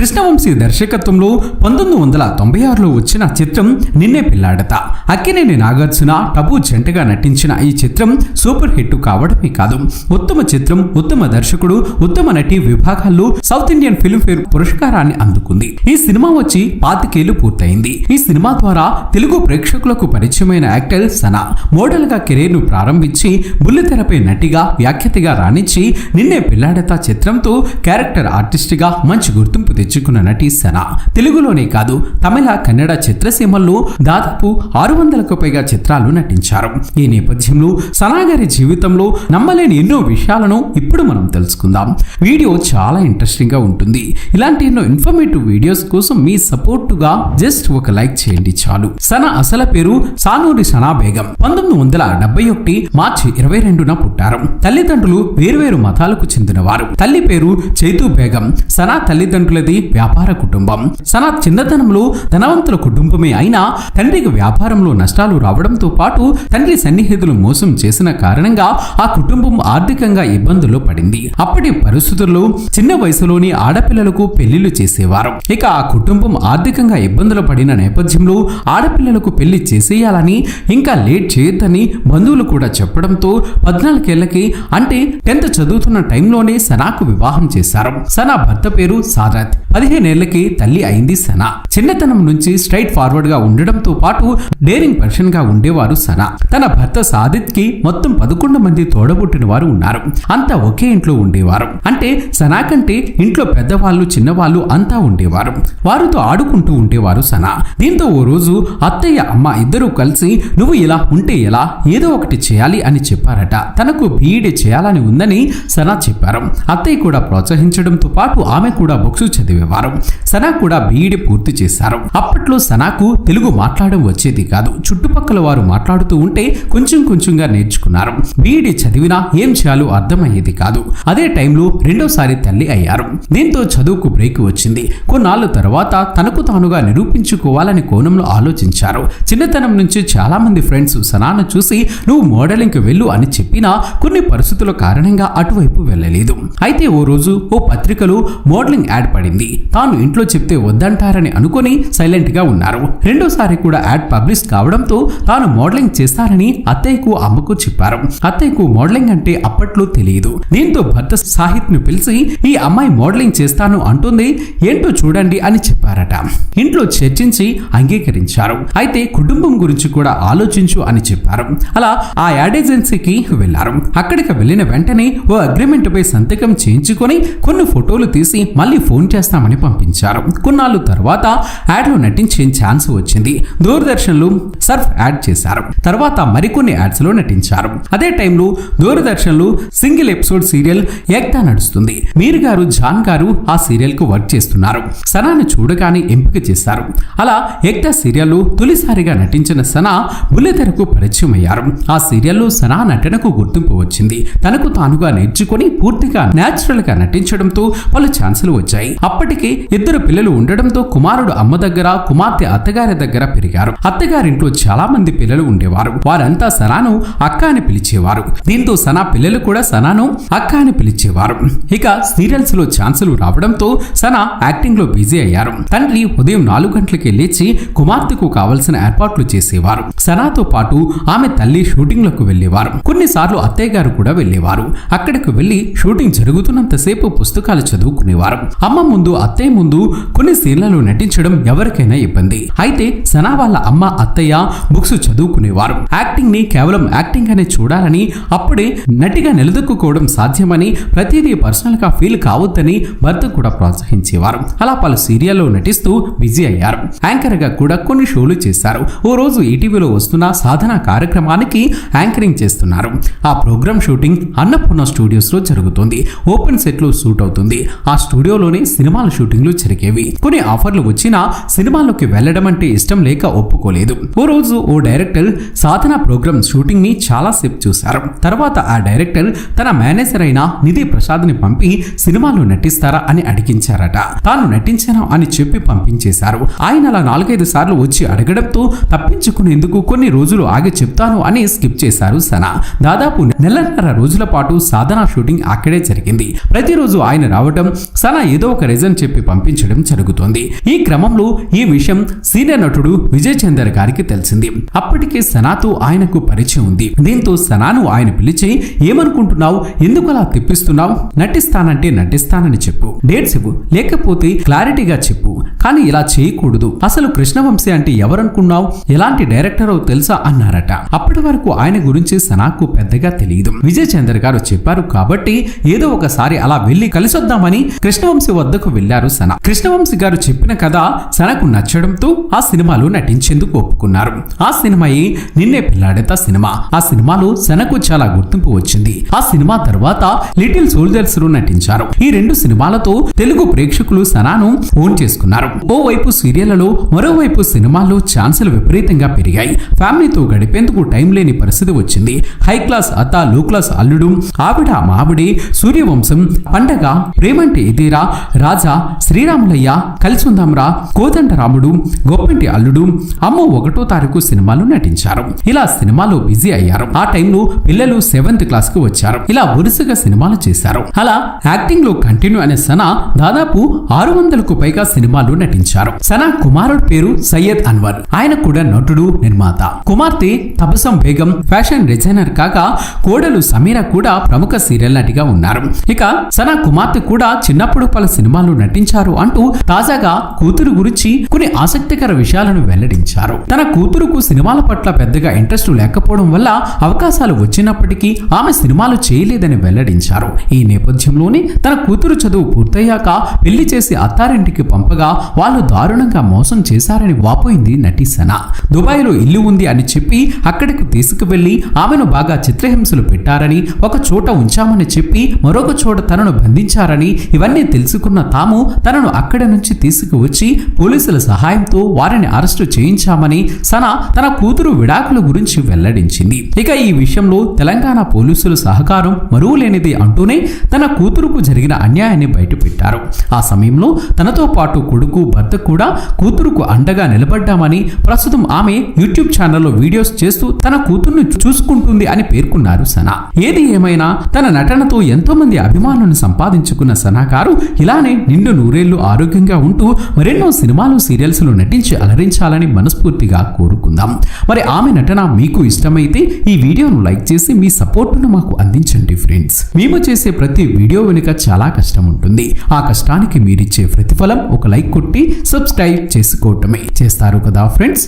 కృష్ణవంశీ దర్శకత్వంలో పంతొమ్మిది వందల తొంభై ఆరులో వచ్చిన చిత్రం నిన్నే పిల్లాడత. అక్కినేని నాగార్జున టబు జంటగా నటించిన ఈ చిత్రం సూపర్ హిట్ కావడమే కాదు. ఉత్తమ చిత్రం ఉత్తమ దర్శకుడు ఉత్తమ నటి విభాగాల్లో సౌత్ ఇండియన్ ఫిల్మ్ఫేర్ పురస్కారాన్ని అందుకుంది. ఈ సినిమా వచ్చి పాతికేళ్ళు పూర్తయింది. ఈ సినిమా ద్వారా తెలుగు ప్రేక్షకులకు పరిచయమైన యాక్టర్ సనా మోడల్గా కెరీర్ను ప్రారంభించి బుల్లితెరపై నటిగా వ్యాఖ్యతగా రాణించి నిన్నే పిల్లాడత చిత్రంతో క్యారెక్టర్ ఆర్టిస్ట్గా మంచి గుర్తింపు తెచ్చుకున్న నటి సనా. తెలుగులోనే కాదు తమిళ కన్నడ చిత్రసీమల్లో దాదాపు ఆరు వందలకు పైగా చిత్రాలు నటించారు. ఈ నేపథ్యంలో సనా గారి జీవితంలో నమ్మలేని ఎన్నో విషయాలను ఇప్పుడు మనం తెలుసుకుందాం. వీడియో చాలా ఇంట్రెస్టింగ్గా ఉంటుంది. ఇలాంటి ఎన్నో ఇన్ఫర్మేటివ్ వీడియోస్ కోసం మీ సపోర్టుగా జస్ట్ ఒక లైక్ చేయండి చాలు. సనా అసలు పేరు సానూరి సనా బేగం. పంతొమ్మిది వందల డెబ్బై ఒకటి మార్చి ఇరవై రెండున పుట్టారు. తల్లిదండ్రులు వేరువేరు మతాలకు చెందినవారు. తల్లి పేరు చైతు బేగం. సనా తల్లిదండ్రులది వ్యాపార కుటుంబం. సనా చిన్నతనంలో ధనవంతుల కుటుంబమే అయినా తండ్రికి వ్యాపారంలో నష్టాలు రావడంతో పాటు తండ్రి సన్నిహితులు మోసం చేసిన కారణంగా ఆ కుటుంబం ఆర్థికంగా ఇబ్బందుల్లో పడింది. అప్పటి పరిస్థితుల్లో చిన్న వయసులోని ఆడపిల్లలకు పెళ్ళిళ్ళు చేసేవారు. ఇక ఆ కుటుంబం ఆర్థికంగా ఇబ్బందులు పడిన నేపథ్యంలో ఆడపిల్లలకు పెళ్ళి చేసేయాలని ఇంకా లేట్ చేయొద్దని బంధువులు కూడా చెప్పడంతో పద్నాలుగేళ్ళకి అంటే టెన్త్ చదువుతున్న టైంలోనే సనాకు వివాహం చేశారు. సనా భర్త పేరు సారథ్. పదిహేనేళ్ళకి తల్లి అయింది సనా. చిన్నతనం నుంచి స్ట్రైట్ ఫార్వర్డ్గా ఉండడంతో పాటు డేరింగ్ పర్సన్గా ఉండేవారు సనా. తన భర్త సాదిత్కి మొత్తం పదకొండు మంది తోడబుట్టిన వారు ఉన్నారు. అంతా ఒకే ఇంట్లో ఉండేవారు. అంటే సనా కంటే ఇంట్లో పెద్దవాళ్ళు చిన్నవాళ్ళు అంతా ఉండేవారు. వారితో ఆడుకుంటూ ఉండేవారు సనా. దీంతో ఓ రోజు అత్తయ్య అమ్మ ఇద్దరూ కలిసి నువ్వు ఇలా ఉంటే ఎలా? ఏదో ఒకటి చేయాలి అని చెప్పారట. తనకు బీఈడీ చేయాలని ఉందని సనా చెప్పారు. అత్తయ్య కూడా ప్రోత్సహించడంతో పాటు ఆమె కూడా బుక్స్ వ్యవహారం. సనా కూడా బీఈడీ పూర్తి చేశారు. అప్పట్లో సనాకు తెలుగు మాట్లాడడం వచ్చేది కాదు. చుట్టుపక్కల వారు మాట్లాడుతూ ఉంటే కొంచెం కొంచెంగా నేర్చుకున్నారు. బీఈడీ చదివినా ఏం చేయాలో అర్థమయ్యేది కాదు. అదే టైంలో రెండోసారి తల్లి అయ్యారు. దీంతో చదువుకు బ్రేక్ వచ్చింది. కొన్నాళ్ళ తర్వాత తనకు తానుగా నిరూపించుకోవాలని కోణంలో ఆలోచించారు. చిన్నతనం నుంచి చాలా మంది ఫ్రెండ్స్ సనాను చూసి నువ్వు మోడలింగ్కి వెళ్ళు అని చెప్పినా కొన్ని పరిస్థితుల కారణంగా అటువైపు వెళ్ళలేదు. అయితే ఓ రోజు ఓ పత్రికలో మోడలింగ్ యాడ్ పడింది. తాను ఇంట్లో చెప్తే వద్దంటారని అనుకుని సైలెంట్గా ఉన్నారు. రెండోసారి కూడా యాడ్ పబ్లిష్ కావడంతో తాను మోడలింగ్ చేస్తానని అత్తయ్యకు అమ్మకు చెప్పారు. అత్తయ్యకు మోడలింగ్ అంటే అప్పట్లో తెలియదు. దీంతో భర్త సాహిత్ను పిలిచి ఈ అమ్మాయి మోడలింగ్ చేస్తాను అంటుంది ఏంటో చూడండి అని చెప్పారట. ఇంట్లో చర్చించి అంగీకరించారు. అయితే కుటుంబం గురించి కూడా ఆలోచించు అని చెప్పారు. అలా ఆ యాడ్ ఏజెన్సీకి వెళ్ళారు అక్కడికి వెళ్ళిన వెంటనే ఓ అగ్రిమెంట్ పై సంతకం చేయించుకొని కొన్ని ఫోటోలు తీసి మళ్ళీ ఫోన్ చేస్తామని పంపించారు. కొన్నాళ్ళు తర్వాత యాడ్లో నటించే ఛాన్స్ వచ్చింది. దూరదర్శన్లు సర్ఫ్ యాడ్ చేశారు. తర్వాత మరికొన్ని యాడ్స్లో నటించారు. అదే టైంలో దూరదర్శన్లు సింగిల్ ఎపిసోడ్ సీరియల్ ఏక్తా నడుస్తుంది. మీర్ గారు జాన్ గారు ఆ సీరియల్కు వర్క్ చేస్తున్నారు. సనాను చూడగానే ఎంపిక చేశారు. అలా ఏక్తా సీరియల్లో తొలిసారిగా నటించిన సనా బుల్లెతెరకు పరిచయం అయ్యారు. ఆ సీరియల్లో సనా నటనకు గుర్తింపు వచ్చింది. తనకు తానుగా నేర్చుకొని పూర్తిగా నేచురల్గా నటించడంతో పలు ఛాన్సులు వచ్చాయి. అప్పటికే ఇద్దరు పిల్లలు ఉండడంతో కుమారుడు అమ్మ దగ్గర కుమార్తె అత్తగారి దగ్గర పెరిగారు. అత్తగారింట్లో చాలా మంది పిల్లలు ఉండేవారు. వారంతా సనాను అక్క అని పిలిచేవారు. దీంతో సనా పిల్లలు కూడా సనాను అక్క అని పిలిచేవారు. ఇక సీరియల్స్లో ఛాన్సులు రావడంతో సనా యాక్టింగ్లో బిజీ అయ్యారు. తండ్రి ఉదయం నాలుగు గంటలకి లేచి కుమార్తెకు కావలసిన ఏర్పాట్లు చేసేవారు. సనాతో పాటు ఆమె తల్లి షూటింగ్లకు వెళ్ళేవారు కొన్నిసార్లు అత్తయ్య గారు కూడా వెళ్ళేవారు అక్కడికి వెళ్ళి షూటింగ్ జరుగుతున్నంతసేపు పుస్తకాలు చదువుకునేవారు. అమ్మ ముందు అత్తయ్య ముందు కొన్ని సీన్లలో నటించడం ఎవరికైనా ఇబ్బంది. అయితే సనా వాళ్ళ అమ్మ అత్తయ్య బుక్స్ చదువుకునేవారు. యాక్టింగ్ని కేవలం యాక్టింగ్ అనే చూడాలని అప్పుడే నటిగా నిలదొక్కుకోవడం సాధ్యమని ప్రతిదీ పర్సనల్గా ఫీల్ కావద్దని భర్త కూడా ప్రోత్సహించేవారు. అలా పలు సీరియల్లో నటిస్తూ బిజీ అయ్యారు. యాంకర్గా కూడా కొన్ని షోలు చేశారు. ఓ రోజు ఈటీవీలో వస్తున్న సాధన కార్యక్రమానికి యాంకరింగ్ చేస్తున్నారు. ఆ ప్రోగ్రామ్ షూటింగ్ అన్నపూర్ణ స్టూడియోస్లో జరుగుతుంది. ఓపెన్ సెట్లో షూట్ అవుతుంది. ఆ స్టూడియోలోనే సినిమాల షూటింగ్లు జరిగేవి. కొన్ని ఆఫర్లు వచ్చినా సినిమాల్లోకి వెళ్ళడం అంటే ఇష్టం లేక ఒప్పుకోలేదు. ఓ రోజు ఓ డైరెక్టర్ సాధన ప్రోగ్రామ్ షూటింగ్ని చాలా సేపు చూశారు. తర్వాత ఆ డైరెక్టర్ తన మేనేజర్ అయిన నిధి ప్రసాద్ని పంపి సినిమాలో నటిస్తారా అని అడిగించారట. తాను నటించాను అని చెప్పి పంపించేశారు. ఆయన అలా నాలుగైదు సార్లు వచ్చి అడగడంతో తప్పించుకునేందుకు కొన్ని రోజులు ఆగి చెప్తాను అని స్కిప్ చేశారు సనా. దాదాపు నెలన్నర రోజుల పాటు సాధన షూటింగ్ అక్కడే జరిగింది. ప్రతిరోజు ఆయన రావటం సనా ఏదో ఒక రీజన్ చెప్పి పంపించడం జరుగుతోంది. ఈ క్రమంలో ఈ విషయం సీనియర్ నటుడు విజయ్ చందర్ గారికి తెలిసింది. అప్పటికే సనాతో ఆయనకు పరిచయం ఉంది. దీంతో సనాను ఆయన పిలిచి ఏమనుకుంటున్నావు? ఎందుకు అలా తెప్పిస్తున్నావు? నటిస్తానంటే నటిస్తానని చెప్పు. డేట్స్ ఇవ్వు. లేకపోతే క్లారిటీగా చెప్పు. కానీ ఇలా చేయకూడదు. అసలు కృష్ణవంశీ అంటే ఎవరనుకున్నావు? ఎలాంటి డైరెక్టర్ తెలుసా అన్నారట. అప్పటి వరకు ఆయన గురించి సనాకు పెద్దగా తెలియదు విజయ్ చందర్ గారు చెప్పారు కాబట్టి ఏదో ఒకసారి అలా వెళ్ళి కలిసొద్దామని కృష్ణవంశీ వద్దకు వెళ్ళారు సన. కృష్ణవంశీ గారు చెప్పిన కథ సనకు నచ్చడంతో ఆ సినిమాలో నటించేందుకు ఒప్పుకున్నారు. ఆ సినిమాయే నిన్నే పిల్లాడేత సినిమా. ఆ సినిమాలో సనకు చాలా గుర్తింపు వచ్చింది. ఆ సినిమా తర్వాత లిటిల్ సోల్జర్స్లో నటించారు. ఈ రెండు సినిమాలతో తెలుగు ప్రేక్షకులు సనాను ఓన్ చేసుకున్నారు. ఓ వైపు సీరియళ్ళలో మరోవైపు సినిమాల్లో ఛాన్సులు విపరీతంగా పెరిగాయి. ఫ్యామిలీతో గడిపేందుకు టైం లేని పరిస్థితి వచ్చింది. హై క్లాస్ అత్త లో క్లాస్ అల్లుడు ఆవిడ మావిడి సూర్యవంశం పండగ ప్రేమంటే ఇదేరా రాజా శ్రీరాములయ్య కలిసుందాంరా కోదండరాముడు గొప్పంటి అల్లుడు అమ్మో ఒకటో తారీఖు సినిమాలో నటించారు. ఇలా సినిమాలో బిజీ అయ్యారు. ఆ టైంలో పిల్లలు సెవెంత్ క్లాస్కు వచ్చారు. ఇలా వరుసగా సినిమాలు చేశారు. అలా యాక్టింగ్లో కంటిన్యూ అనే సనా దాదాపు ఆరు వందలకు పైగా సినిమాలు నటించారు. సనా కుమారుడు పేరు సయ్యద్ అన్వర్. ఆయన కూడా నటుడు నిర్మాత. కుమార్తె తబసం బేగం ఫ్యాషన్ డిజైనర్ కాగా కోడలు సమీర కూడా ప్రముఖ సీరియల్ నటిగా ఉన్నారు. ఇక సనా కుమార్తె కూడా చిన్నప్పుడు పలు సినిమాల్లో నటించారు అంటూ తాజాగా కూతురు గురించి కొన్ని ఆసక్తికర విషయాలను వెల్లడించారు. తన కూతురుకు సినిమాల పట్ల పెద్దగా ఇంట్రెస్ట్ లేకపోవడం వల్ల అవకాశాలు వచ్చినప్పటికీ ఆమె సినిమాలు చేయలేదని వెల్లడించారు. ఈ నేపథ్యంలోనే తన కూతురు చదువు పూర్తయ్యాక పెళ్ళి చేసి అత్తారింటికి పంపగా వాళ్ళు దారుణంగా మోసం చేశారని వాపోయింది నటి సన. దుబాయ్లో ఇల్లు ఉంది అని చెప్పి అక్కడికి తీసుకువెళ్ళి ఆమెను బాగా చిత్రహింసలు పెట్టారని ఒక చోట ఉంచామని చెప్పి మరొక చోట తనను బంధించారని ఇవన్నీ తెలుసుకున్న తాము తనను అక్కడి నుంచి తీసుకువచ్చి పోలీసుల సహాయంతో వారిని అరెస్టు చేయించామని సన తన కూతురు విడాకుల గురించి వెల్లడించింది. ఇక ఈ విషయంలో తెలంగాణ పోలీసుల సహకారం మరువులేనిది అంటూనే తన కూతురుకు జరిగిన అన్యాయాన్ని బయటపెట్టారు. ఆ సమయంలో తనతో పాటు కొడుకు భర్త కూడా కూతురుకు అండగా నిలబడ్డామని ప్రస్తుతం ఆమె యూట్యూబ్ ఛానల్లో వీడియోస్ చేస్తూ తన కూతుర్ను చూసుకుంటుంది అని పేర్కొన్నారు సనా. ఏది ఏమైనా తన నటనతో ఎంతో మంది అభిమానులను సంపాదించుకున్న సనా గారు ఇలానే నిండు నూరేళ్ళు ఆరోగ్యంగా ఉంటూ మరెన్నో సినిమాలు సీరియల్స్లో నటించి అలరించాలని మనస్ఫూర్తిగా కోరుకుందాం. మరి ఆమె నటన మీకు ఇష్టమైతే ఈ వీడియోను లైక్ చేసి మీ సపోర్టును మాకు అందించండి ఫ్రెండ్స్. మేము చేసే ప్రతి వీడియో వెనుక చాలా కష్టం ఉంటుంది. ఆ కష్టానికి మీరిచ్చే ప్రతిఫలం ఒక లైక్ కొట్టి సబ్స్క్రైబ్ చేసుకోవటమే. చేస్తారు కదా ఫ్రెండ్స్?